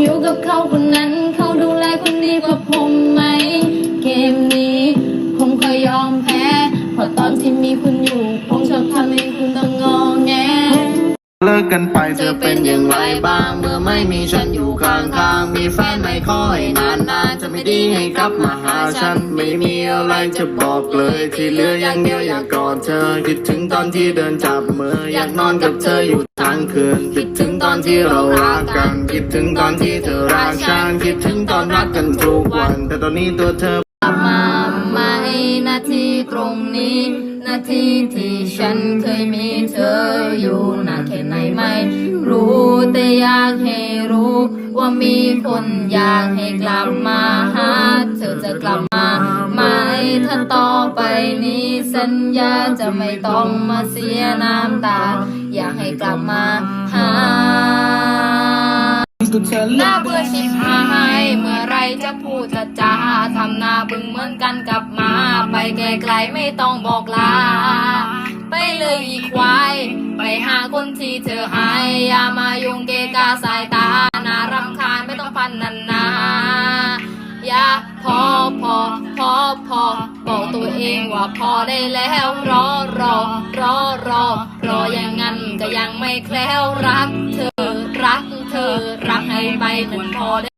อยู่กับเขาคนนั้น เขาดูแลคนดีกว่าผมไหม เกมนี้ ผมขอยอมแพ้เพราะตอนที่มีคุณอยู่ กันไป เธอเป็นอย่างไรบ้าง เมื่อไม่มีฉันอยู่ข้างๆมีแฟนไม่คอยนานๆจะไม่ดีให้กลับมาหาฉัน ไม่มีอะไรจะบอกเลย ที่เหลืออย่างเดียวอยากกอดเธอ คิดถึงตอนที่เดินจับมือ อยากนอนกับเธออยู่ทั้งคืน คิดถึงตอนที่เรารักกัน คิดถึงตอนที่เธอรักฉัน คิดถึงตอนรักกันทุกวัน แต่ตอนนี้ตัวเธอ นาทีตรงนี้ นาทีที่ฉันเคยมีเธออยู่นานแค่ไหนไม่รู้แต่อยากให้รู้ ว่ามีคนอยากให้กลับมาหาเธอจะกลับมาไหมถ้าต่อไปนี้สัญญาจะไม่ต้องมาเสียน้ำตา อยากให้กลับมา หาหน้าเบื่อชิบหายเมื่อไรจะพูดจะจาทำหน้าบึ้งเหมือนกันกลับมา ไปไกลๆไม่ต้องบอกลา ไปเลยอีควายไปหาคนที่เธอหายอย่ามายุ่งเกกาสายตาน่ารำคาญไม่ต้องพันนันนาอย่าพอพอพอพอบอกตัวเองว่าพอได้แล้วรอรอรอรอรออย่างนั้นก็ยังไม่แคล้วรักเธอ ให้คุณพอ